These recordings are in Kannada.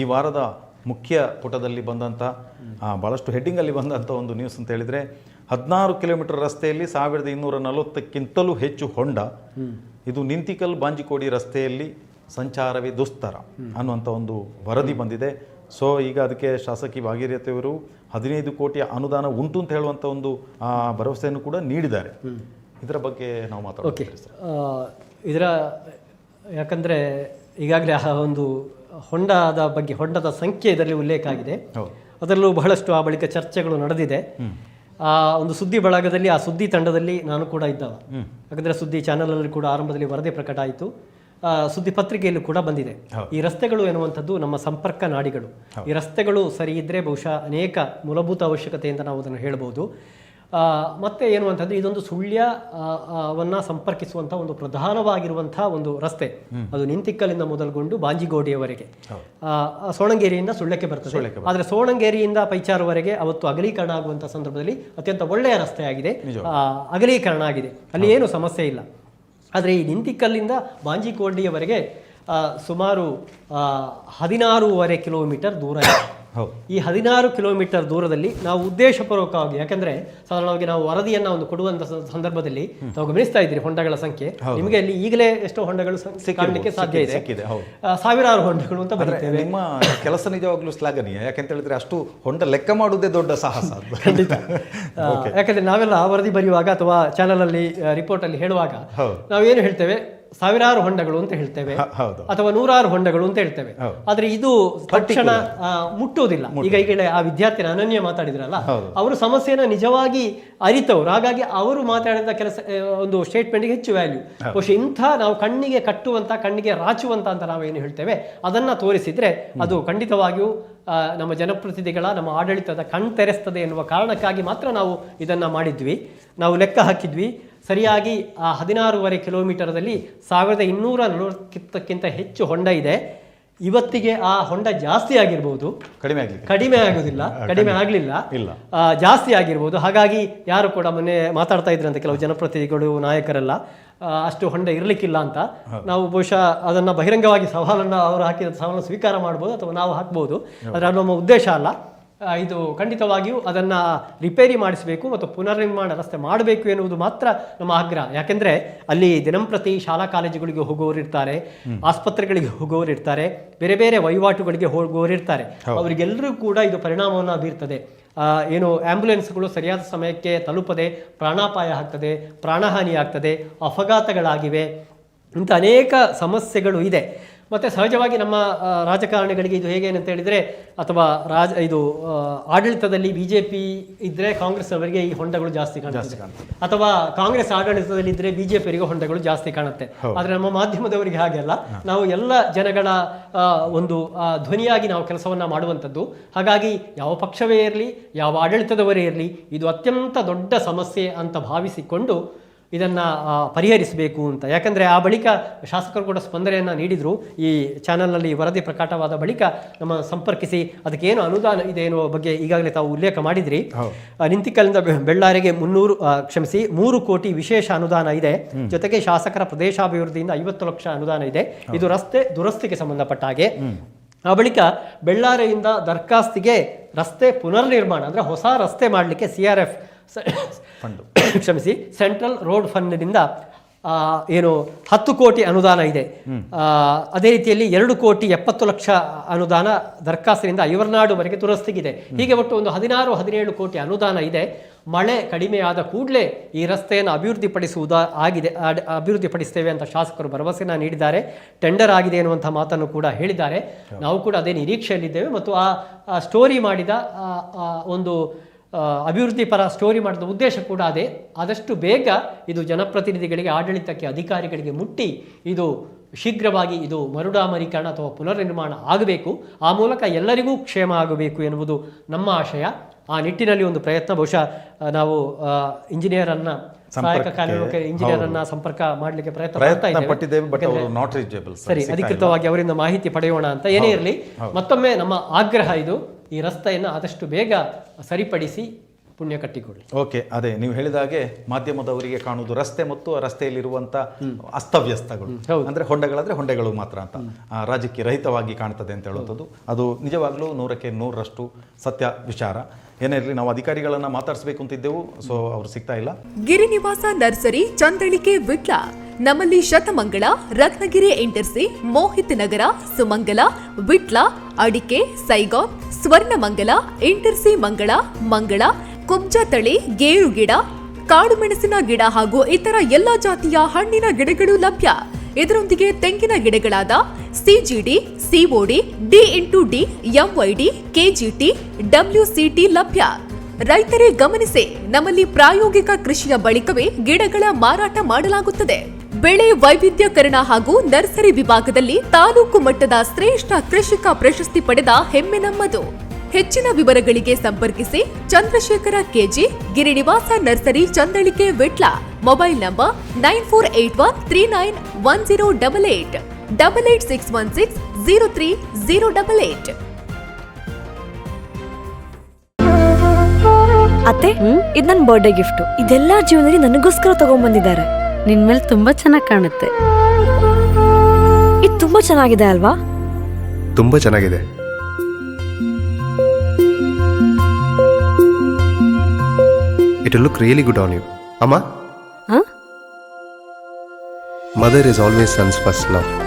ಈ ವಾರದ ಮುಖ್ಯ ಪುಟದಲ್ಲಿ ಬಂದಂಥ ಭಾಳಷ್ಟು ಹೆಡ್ಡಿಂಗಲ್ಲಿ ಬಂದಂಥ ಒಂದು ನ್ಯೂಸ್ ಅಂತ ಹೇಳಿದರೆ ಹದಿನಾರು ಕಿಲೋಮೀಟರ್ ರಸ್ತೆಯಲ್ಲಿ ಸಾವಿರದ ಇನ್ನೂರ ನಲವತ್ತಕ್ಕಿಂತಲೂ ಹೆಚ್ಚು ಹೊಂಡ ಇದು ನಿಂತಿಕಲ್ ಬಾಂಜಿಕೋಡಿ ರಸ್ತೆಯಲ್ಲಿ ಸಂಚಾರವೇ ದುಸ್ತರ ಅನ್ನುವಂಥ ಒಂದು ವರದಿ ಬಂದಿದೆ. ಸೊ ಈಗ ಅದಕ್ಕೆ ಶಾಸಕಿ ಭಾಗೀರಥಿಯವರು ಹದಿನೈದು ಕೋಟಿಯ ಅನುದಾನ ಉಂಟು ಅಂತ ಹೇಳುವಂಥ ಒಂದು ಭರವಸೆಯನ್ನು ಕೂಡ ನೀಡಿದ್ದಾರೆ. ಇದರ ಬಗ್ಗೆ ನಾವು ಮಾತಾಡೋಕೆ ಇದರ ಯಾಕಂದರೆ ಈಗಾಗಲೇ ಆ ಒಂದು ಹೊಂಡದ ಬಗ್ಗೆ ಹೊಂಡದ ಸಂಖ್ಯೆ ಇದರಲ್ಲಿ ಉಲ್ಲೇಖ ಆಗಿದೆ. ಅದರಲ್ಲೂ ಬಹಳಷ್ಟು ಆ ಬಳಿಕ ಚರ್ಚೆಗಳು ನಡೆದಿದೆ. ಆ ಒಂದು ಸುದ್ದಿ ಬಳಗದಲ್ಲಿ ಆ ಸುದ್ದಿ ತಂಡದಲ್ಲಿ ನಾನು ಕೂಡ ಇದ್ದ ಯಾಕಂದರೆ ಸುದ್ದಿ ಚಾನಲಲ್ಲಿ ಕೂಡ ಆರಂಭದಲ್ಲಿ ವರದಿ ಪ್ರಕಟ ಆಯಿತು. ಆ, ಸುದ್ದಿ ಪತ್ರಿಕೆಯಲ್ಲೂ ಕೂಡ ಬಂದಿದೆ. ಈ ರಸ್ತೆಗಳು ಎನ್ನುವಂಥದ್ದು ನಮ್ಮ ಸಂಪರ್ಕ ನಾಡಿಗಳು. ಈ ರಸ್ತೆಗಳು ಸರಿ ಇದ್ದರೆ ಬಹುಶಃ ಅನೇಕ ಮೂಲಭೂತ ಅವಶ್ಯಕತೆಯಿಂದ ನಾವು ಅದನ್ನು ಹೇಳ್ಬೋದು. ಮತ್ತೆ ಅಂತಂದ್ರೆ ಇದೊಂದು ಸುಳ್ಯ ಆ, ಆ, ವನ್ನ ಸಂಪರ್ಕಿಸುವಂಥ ಒಂದು ಪ್ರಧಾನವಾಗಿರುವಂಥ ಒಂದು ರಸ್ತೆ. ಅದು ನಿಂತಿಕ್ಕಲಿಂದ ಮೊದಲುಗೊಂಡು ಬಾಂಜಿಗೋಡಿಯವರೆಗೆ. ಸೋಣಂಗೇರಿಯಿಂದ ಸುಳ್ಯಕ್ಕೆ ಬರ್ತದೆ. ಆದರೆ ಸೋಣಂಗೇರಿಯಿಂದ ಪೈಚಾರವರೆಗೆ ಅವತ್ತು ಅಗಲೀಕರಣ ಆಗುವಂಥ ಸಂದರ್ಭದಲ್ಲಿ ಅತ್ಯಂತ ಒಳ್ಳೆಯ ರಸ್ತೆ ಆಗಿದೆ. ಅಗಲೀಕರಣ ಆಗಿದೆ. ಅಲ್ಲಿ ಏನು ಸಮಸ್ಯೆ ಇಲ್ಲ. ಆದರೆ ಈ ನಿಂತಿಕ್ಕಲ್ಲಿಂದ ಬಾಂಜಿಕೋಡಿಯವರೆಗೆ ಆ, ಸುಮಾರು ಆ, ಹದಿನಾರೂವರೆ ಕಿಲೋಮೀಟರ್ ದೂರ ಇದೆ. ಈ ಹದಿನಾರು ಕಿಲೋಮೀಟರ್ ದೂರದಲ್ಲಿ ನಾವು ಉದ್ದೇಶಪೂರ್ವಕವಾಗಿ ಯಾಕಂದ್ರೆ ಸಾಧಾರಣವಾಗಿ ನಾವು ವರದಿಯನ್ನ ಒಂದು ಕೊಡುವಂತ ಸಂದರ್ಭದಲ್ಲಿ ನಾವು ಗಮನಿಸ್ತಾ ಇದ್ದೀರಿ ಹೊಂಡಗಳ ಸಂಖ್ಯೆ. ನಿಮಗೆ ಅಲ್ಲಿ ಈಗಲೇ ಎಷ್ಟೋ ಹೊಂಡಗಳು ಕಾಣಲಿಕ್ಕೆ ಸಾಧ್ಯ ಇದೆ. ಸಾವಿರಾರು ಹೊಂಡಗಳು ಅಂತ ಬರುತ್ತೇವೆ ನಿಮ್ಮ ಕೆಲಸ ನಿಜವಾಗ್ಲೂ ಶ್ಲಾಘನೀಯ. ಯಾಕಂತ ಹೇಳಿದ್ರೆ ಅಷ್ಟು ಹೊಂಡ ಲೆಕ್ಕ ಮಾಡುವುದೇ ದೊಡ್ಡ ಸಾಹಸ. ಆ, ಯಾಕಂದ್ರೆ ನಾವೆಲ್ಲ ವರದಿ ಬರೆಯುವಾಗ ಅಥವಾ ಚಾನಲ್ ಅಲ್ಲಿ ರಿಪೋರ್ಟ್ ಅಲ್ಲಿ ಹೇಳುವಾಗ. ನಾವೇನು ಹೇಳ್ತೇವೆ? ಸಾವಿರಾರು ಹೊಂಡಗಳು ಅಂತ ಹೇಳ್ತೇವೆ. ಅಥವಾ ನೂರಾರು ಹೊಂಡಗಳು ಅಂತ ಹೇಳ್ತೇವೆ. ಆದ್ರೆ ಇದು ತಕ್ಷಣ ಮುಟ್ಟುವುದಿಲ್ಲ. ಈಗ ಈಗ ಆ ವಿದ್ಯಾರ್ಥಿನ ಅನನ್ಯ ಮಾತಾಡಿದ್ರಲ್ಲ. ಅವರು ಸಮಸ್ಯೆನ ನಿಜವಾಗಿ ಅರಿತವ್ರು. ಹಾಗಾಗಿ ಅವರು ಮಾತಾಡಿದ ಕೆಲಸ ಒಂದು ಸ್ಟೇಟ್ಮೆಂಟ್ಗೆ ಹೆಚ್ಚು ವ್ಯಾಲ್ಯೂ ಬಹುಶಃ ಇಂಥ ನಾವು ಕಣ್ಣಿಗೆ ಕಟ್ಟುವಂತ ಕಣ್ಣಿಗೆ ರಾಚುವಂತ ಅಂತ ನಾವೇನು ಹೇಳ್ತೇವೆ ಅದನ್ನ ತೋರಿಸಿದ್ರೆ ಅದು ಖಂಡಿತವಾಗಿಯೂ ನಮ್ಮ ಜನಪ್ರತಿನಿಧಿಗಳ ನಮ್ಮ ಆಡಳಿತದ ಕಣ್ ತೆರೆಸ್ತದೆ ಎನ್ನುವ ಕಾರಣಕ್ಕಾಗಿ ಮಾತ್ರ ನಾವು ಇದನ್ನ ಮಾಡಿದ್ವಿ. ನಾವು ಲೆಕ್ಕ ಹಾಕಿದ್ವಿ. ಸರಿಯಾಗಿ ಆ ಹದಿನಾರೂವರೆ ಕಿಲೋಮೀಟರ್ದಲ್ಲಿ ಸಾವಿರದ ಇನ್ನೂರ ನಲವತ್ತಕ್ಕಿಂತ ಹೆಚ್ಚು ಹೊಂಡ ಇದೆ. ಇವತ್ತಿಗೆ ಆ ಹೊಂಡ ಜಾಸ್ತಿ ಆಗಿರ್ಬೋದು. ಕಡಿಮೆ ಆಗಲಿ ಕಡಿಮೆ ಆಗೋದಿಲ್ಲ. ಕಡಿಮೆ. ಆಗಲಿಲ್ಲ. ಇಲ್ಲ. ಜಾಸ್ತಿ ಆಗಿರ್ಬೋದು. ಹಾಗಾಗಿ ಯಾರು ಕೂಡ ಮೊನ್ನೆ ಮಾತಾಡ್ತಾ ಇದ್ರಂತೆ ಕೆಲವು ಜನಪ್ರತಿನಿಧಿಗಳು ನಾಯಕರೆಲ್ಲ ಅಷ್ಟು ಹೊಂಡ ಇರಲಿಕ್ಕಿಲ್ಲ ಅಂತ. ನಾವು ಬಹುಶಃ ಅದನ್ನ ಬಹಿರಂಗವಾಗಿ ಸವಾಲನ್ನು ಅವರು ಹಾಕಿದ ಸವಾಲನ್ನು ಸ್ವೀಕಾರ ಮಾಡ್ಬೋದು ಅಥವಾ ನಾವು ಹಾಕ್ಬೋದು. ಅದರ ಅದು ನಮ್ಮ ಉದ್ದೇಶ ಅಲ್ಲ. ಇದು ಖಂಡಿತವಾಗಿಯೂ ಅದನ್ನ ರಿಪೇರಿ ಮಾಡಿಸಬೇಕು ಮತ್ತು ಪುನರ್ನಿರ್ಮಾಣ ರಸ್ತೆ ಮಾಡಬೇಕು ಎನ್ನುವುದು ಮಾತ್ರ ನಮ್ಮ ಆಗ್ರಹ. ಯಾಕೆಂದರೆ ಅಲ್ಲಿ ದಿನಂಪ್ರತಿ ಶಾಲಾ ಕಾಲೇಜುಗಳಿಗೆ ಹೋಗುವವರು ಇರ್ತಾರೆ ಆಸ್ಪತ್ರೆಗಳಿಗೆ ಹೋಗುವವರು ಇರ್ತಾರೆ ಬೇರೆ ಬೇರೆ ವಹಿವಾಟುಗಳಿಗೆ ಹೋಗುವವರು ಇರ್ತಾರೆ. ಅವರಿಗೆಲ್ಲರೂ ಕೂಡ ಇದು ಪರಿಣಾಮವನ್ನು ಬೀರ್ತದೆ. ಏನು ಆ್ಯಂಬುಲೆನ್ಸ್ಗಳು ಸರಿಯಾದ ಸಮಯಕ್ಕೆ ತಲುಪದೆ ಪ್ರಾಣಾಪಾಯ ಆಗ್ತದೆ ಪ್ರಾಣಹಾನಿ ಆಗ್ತದೆ ಅಪಘಾತಗಳಾಗಿವೆ ಇಂಥ ಅನೇಕ ಸಮಸ್ಯೆಗಳು ಇದೆ. ಮತ್ತು ಸಹಜವಾಗಿ ನಮ್ಮ ರಾಜಕಾರಣಿಗಳಿಗೆ ಇದು ಹೇಗೆ ಅಂತ ಹೇಳಿದರೆ ಅಥವಾ ರಾಜ ಇದು ಆಡಳಿತದಲ್ಲಿ ಬಿ ಜೆ ಪಿ ಇದ್ದರೆ ಕಾಂಗ್ರೆಸ್ ಅವರಿಗೆ ಈ ಹೊಂಡಗಳು ಜಾಸ್ತಿ ಕಾಣುತ್ತೆ ಅಥವಾ ಕಾಂಗ್ರೆಸ್ ಆಡಳಿತದಲ್ಲಿ ಇದ್ದರೆ ಬಿ ಜೆ ಪಿಯವರಿಗೆ ಹೊಂಡಗಳು ಜಾಸ್ತಿ ಕಾಣುತ್ತೆ. ಆದರೆ ನಮ್ಮ ಮಾಧ್ಯಮದವರಿಗೆ ಹಾಗೆ ಅಲ್ಲ. ನಾವು ಎಲ್ಲ ಜನಗಳ ಒಂದು ಧ್ವನಿಯಾಗಿ ನಾವು ಕೆಲಸವನ್ನ ಮಾಡುವಂಥದ್ದು. ಹಾಗಾಗಿ ಯಾವ ಪಕ್ಷವೇ ಇರಲಿ ಯಾವ ಆಡಳಿತದವರೇ ಇರಲಿ ಇದು ಅತ್ಯಂತ ದೊಡ್ಡ ಸಮಸ್ಯೆ ಅಂತ ಭಾವಿಸಿಕೊಂಡು ಇದನ್ನ ಪರಿಹರಿಸಬೇಕು ಅಂತ. ಯಾಕಂದ್ರೆ ಆ ಬಳಿಕ ಶಾಸಕರು ಕೂಡ ಸ್ಪಂದನೆಯನ್ನು ನೀಡಿದ್ರು. ಈ ಚಾನೆಲ್ನಲ್ಲಿ ವರದಿ ಪ್ರಕಟವಾದ ಬಳಿಕ ನಮ್ಮ ಸಂಪರ್ಕಿಸಿ ಅದಕ್ಕೇನು ಏನು ಅನುದಾನ ಇದೆ ಎನ್ನುವ ಬಗ್ಗೆ ಈಗಾಗಲೇ ತಾವು ಉಲ್ಲೇಖ ಮಾಡಿದ್ರಿ. ಆ, ನಿಂತಿಕಲ್ಲಿಂದ ಬೆಳ್ಳಾರಿಗೆ ಮುನ್ನೂರು ಕ್ಷಮಿಸಿ ಮೂರು ಕೋಟಿ ವಿಶೇಷ ಅನುದಾನ ಇದೆ. ಜೊತೆಗೆ ಶಾಸಕರ ಪ್ರದೇಶಾಭಿವೃದ್ಧಿಯಿಂದ ಐವತ್ತು ಲಕ್ಷ ಅನುದಾನ ಇದೆ. ಇದು ರಸ್ತೆ ದುರಸ್ತಿಗೆ ಸಂಬಂಧಪಟ್ಟ ಹಾಗೆ. ಆ ಬಳಿಕ ಬೆಳ್ಳಾರೆಯಿಂದ ದರ್ಖಾಸ್ತಿಗೆ ರಸ್ತೆ ಪುನರ್ನಿರ್ಮಾಣ ಅಂದ್ರೆ ಹೊಸ ರಸ್ತೆ ಮಾಡಲಿಕ್ಕೆ ಸಿ ಆರ್ ಎಫ್ ಕ್ಷಮಿಸಿ ಸೆಂಟ್ರಲ್ ರೋಡ್ ಫಂಡ್ನಿಂದ ಆ, ಏನು ಹತ್ತು ಕೋಟಿ ಅನುದಾನ ಇದೆ. ಆ, ಅದೇ ರೀತಿಯಲ್ಲಿ ಎರಡು ಕೋಟಿ ಎಪ್ಪತ್ತು ಲಕ್ಷ ಅನುದಾನ ದರ್ಖಾಸ್ತಿನಿಂದ ಐವರ್ನಾಡುವರೆಗೆ ದುರಸ್ತಿಗಿದೆ. ಹೀಗೆ ಒಟ್ಟು ಒಂದು ಹದಿನಾರು ಹದಿನೇಳು ಕೋಟಿ ಅನುದಾನ ಇದೆ. ಮಳೆ ಕಡಿಮೆಯಾದ ಕೂಡಲೇ ಈ ರಸ್ತೆಯನ್ನು ಅಭಿವೃದ್ಧಿಪಡಿಸುವುದ ಆಗಿದೆ ಅಭಿವೃದ್ಧಿಪಡಿಸ್ತೇವೆ ಅಂತ ಶಾಸಕರು ಭರವಸೆನ ನೀಡಿದ್ದಾರೆ. ಟೆಂಡರ್ ಆಗಿದೆ ಎನ್ನುವಂಥ ಮಾತನ್ನು ಕೂಡ ಹೇಳಿದ್ದಾರೆ. ನಾವು ಕೂಡ ಅದೇ ನಿರೀಕ್ಷೆಯಲ್ಲಿದ್ದೇವೆ ಮತ್ತು ಆ ಸ್ಟೋರಿ ಮಾಡಿದ ಒಂದು ಅಭಿವೃದ್ಧಿ ಪರ ಸ್ಟೋರಿ ಮಾಡಿದ ಉದ್ದೇಶ ಕೂಡ ಅದೇ. ಆದಷ್ಟು ಬೇಗ ಇದು ಜನಪ್ರತಿನಿಧಿಗಳಿಗೆ ಆಡಳಿತಕ್ಕೆ ಅಧಿಕಾರಿಗಳಿಗೆ ಮುಟ್ಟಿ ಇದು ಶೀಘ್ರವಾಗಿ ಇದು ಮರುಡಾಮರೀಕರಣ ಅಥವಾ ಪುನರ್ನಿರ್ಮಾಣ ಆಗಬೇಕು. ಆ ಮೂಲಕ ಎಲ್ಲರಿಗೂ ಕ್ಷೇಮ ಆಗಬೇಕು ಎನ್ನುವುದು ನಮ್ಮ ಆಶಯ. ಆ ನಿಟ್ಟಿನಲ್ಲಿ ಒಂದು ಪ್ರಯತ್ನ ಬಹುಶಃ ನಾವು ಇಂಜಿನಿಯರ್ ಅನ್ನ ಸಹಾಯಕ ಕಾರ್ಯನಿರ್ವಾಹಕ ಇಂಜಿನಿಯರ್ ಅನ್ನ ಸಂಪರ್ಕ ಮಾಡಲಿಕ್ಕೆ ಪ್ರಯತ್ನ ಪಟ್ಟಿದ್ದೇವೆ ಸರಿ. ಅಧಿಕೃತವಾಗಿ ಅವರಿಂದ ಮಾಹಿತಿ ಪಡೆಯೋಣ ಅಂತ ಏನೇ ಇರಲಿ. ಮತ್ತೊಮ್ಮೆ ನಮ್ಮ ಆಗ್ರಹ ಇದು. ಈ ರಸ್ತೆಯನ್ನು ಆದಷ್ಟು ಬೇಗ ಸರಿಪಡಿಸಿ ಪುಣ್ಯ ಕಟ್ಟಿಕೊಳ್ಳಿ ಓಕೆ ಅದೇ ನೀವು ಹೇಳಿದ ಹಾಗೆ ಮಾಧ್ಯಮದವರಿಗೆ ಕಾಣುವುದು ರಸ್ತೆ ಮತ್ತು ಆ ರಸ್ತೆಯಲ್ಲಿರುವಂಥ ಅಸ್ತವ್ಯಸ್ತಗಳು. ಹೌದು. ಅಂದ್ರೆ ಹೊಂಡಗಳಾದ್ರೆ ಹೊಂಡೆಗಳು ಮಾತ್ರ ಅಂತ. ರಾಜಕೀಯ ರಾಜ್ಯಕ್ಕೆ ರಹಿತವಾಗಿ ಕಾಣ್ತದೆ ಅಂತ ಹೇಳುವಂಥದ್ದು. ಅದು ನಿಜವಾಗ್ಲೂ ನೂರಕ್ಕೆ ನೂರರಷ್ಟು ಸತ್ಯ ವಿಚಾರ. ಏನೇ ಇರಲಿ ನಾವು ಅಧಿಕಾರಿಗಳನ್ನ ಮಾತಾಡಿಸಬೇಕು ಅಂತಿದ್ದೆವು ಸೊ ಅವ್ರು ಸಿಗ್ತಾ ಇಲ್ಲ. ಗಿರಿನಿವಾಸ ನರ್ಸರಿ ಚಂದಳಿಕೆ ವಿಟ್ಲ. ನಮ್ಮಲ್ಲಿ ಶತಮಂಗಳ ರತ್ನಗಿರಿ ಇಂಟರ್ಸಿ ಮೋಹಿತ್ ನಗರ ಸುಮಂಗಲ ವಿಟ್ಲ ಅಡಿಕೆ ಸೈಗಾನ್ ಸ್ವರ್ಣಮಂಗಲ ಇಂಟರ್ಸಿ ಮಂಗಳ ಮಂಗಳ ಕುಬ್ಜ ತಳಿ, ಗೇರು ಗಿಡ, ಕಾಡು ಮೆಣಸಿನ ಗಿಡ ಹಾಗೂ ಇತರ ಎಲ್ಲ ಜಾತಿಯ ಹಣ್ಣಿನ ಗಿಡಗಳು ಲಭ್ಯ. ಇದರೊಂದಿಗೆ ತೆಂಗಿನ ಗಿಡಗಳಾದ C G D C O D D into D M Y D K G T W C T ಲಭ್ಯ. ರೈತರೇ ಗಮನಿಸಿ, ನಮ್ಮಲ್ಲಿ ಪ್ರಾಯೋಗಿಕ ಕೃಷಿಯ ಬಳಿಕವೇ ಗಿಡಗಳ ಮಾರಾಟ ಮಾಡಲಾಗುತ್ತದೆ. ಬೆಳೆ ವೈವಿಧ್ಯಕರಣ ಹಾಗೂ ನರ್ಸರಿ ವಿಭಾಗದಲ್ಲಿ ತಾಲೂಕು ಮಟ್ಟದ ಶ್ರೇಷ್ಠ ಕೃಷಿಕ ಪ್ರಶಸ್ತಿ ಪಡೆದ ಹೆಮ್ಮೆ ನಮ್ಮದು. ಹೆಚ್ಚಿನ ವಿವರಗಳಿಗೆ ಸಂಪರ್ಕಿಸಿ Chandrashekara K G Girinivasa nursery Chandalike Vitla. Mobile number nine four eight one three nine one zero double eight double eight six one six zero three zero double eight. ಅತ್ತೆ ಇದು ನನ್ನ ಬರ್ಡೇ ಗಿಫ್ಟ್ ಇದೆಲ್ಲ ಜೀವನದಲ್ಲಿ ನನಗೋಸ್ಕರ ತಗೊಂಡ್ಬಂದಿದ್ದಾರೆ ನಿನ್ ಮೇಲೆ ತುಂಬಾ ಚೆನ್ನಾಗಿ ಕಾಣುತ್ತೆ. ಇದು ತುಂಬಾ ಚೆನ್ನಾಗಿದೆ ಅಲ್ವಾ? ತುಂಬಾ ಚೆನ್ನಾಗಿದೆ. Look really good on you ಅಮ್ಮ? ಹ? Mother is always sons first love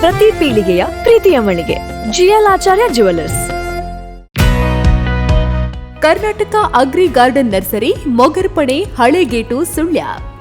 ಪ್ರತಿ ಪೀಳಿಗೆಯ ಪ್ರೀತಿಯ ಮಳಿಗೆ. G L Acharya jewellers Karnataka agri garden nursery Mogarpane Halegate Sullia.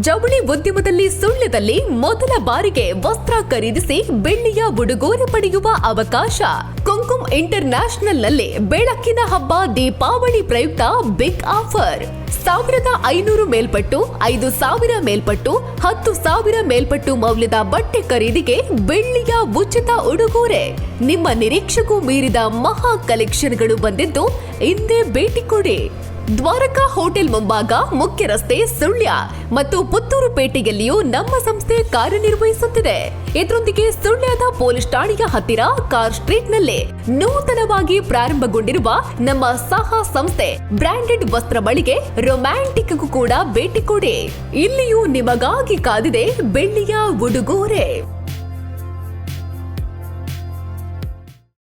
ಜವಳಿ ಉದ್ಯಮದಲ್ಲಿ ಸುಳ್ಯದಲ್ಲಿ ಮೊದಲ ಬಾರಿಗೆ ವಸ್ತ್ರ ಖರೀದಿಸಿ ಬೆಳ್ಳಿಯ ಉಡುಗೊರೆ ಪಡೆಯುವ ಅವಕಾಶ. ಕುಂಕುಮ್ ಇಂಟರ್ ಬೆಳಕಿನ ಹಬ್ಬ ದೀಪಾವಳಿ ಪ್ರಯುಕ್ತ ಬಿಗ್ ಆಫರ್ ಸಾವಿರದ ಐನೂರು ಮೇಲ್ಪಟ್ಟು, ಐದು ಸಾವಿರ ಮೇಲ್ಪಟ್ಟು, ಹತ್ತು ಸಾವಿರ ಮೇಲ್ಪಟ್ಟು ಮೌಲ್ಯದ ಬಟ್ಟೆ ಖರೀದಿಗೆ ಬೆಳ್ಳಿಯ ಉಚಿತ ಉಡುಗೊರೆ. ನಿಮ್ಮ ನಿರೀಕ್ಷೆಗೂ ಮೀರಿದ ಮಹಾ ಕಲೆಕ್ಷನ್ಗಳು ಬಂದಿದ್ದು, ಹಿಂದೆ ಭೇಟಿ ಕೊಡಿ. ದ್ವಾರಕಾ ಹೋಟೆಲ್ ಮುಂಭಾಗ ಮುಖ್ಯ ರಸ್ತೆ ಸುಳ್ಯ ಮತ್ತು ಪುತ್ತೂರು ಪೇಟೆಯಲ್ಲಿಯೂ ನಮ್ಮ ಸಂಸ್ಥೆ ಕಾರ್ಯನಿರ್ವಹಿಸುತ್ತಿದೆ. ಇದರೊಂದಿಗೆ ಸುಳ್ಯದ ಪೊಲೀಸ್ ಠಾಣೆಯ ಹತ್ತಿರ ಕಾರ್ ಸ್ಟ್ರೀಟ್ನಲ್ಲಿ ನೂತನವಾಗಿ ಪ್ರಾರಂಭಗೊಂಡಿರುವ ನಮ್ಮ ಸಹ ಸಂಸ್ಥೆ ಬ್ರಾಂಡೆಡ್ ವಸ್ತ್ರ ಬಳಿಗೆ ರೊಮ್ಯಾಂಟಿಕ್ ಕೂಡ ಭೇಟಿ ಕೊಡಿ. ಇಲ್ಲಿಯೂ ನಿಮಗಾಗಿ ಕಾದಿದೆ ಬೆಳ್ಳಿಯ ಉಡುಗೊರೆ.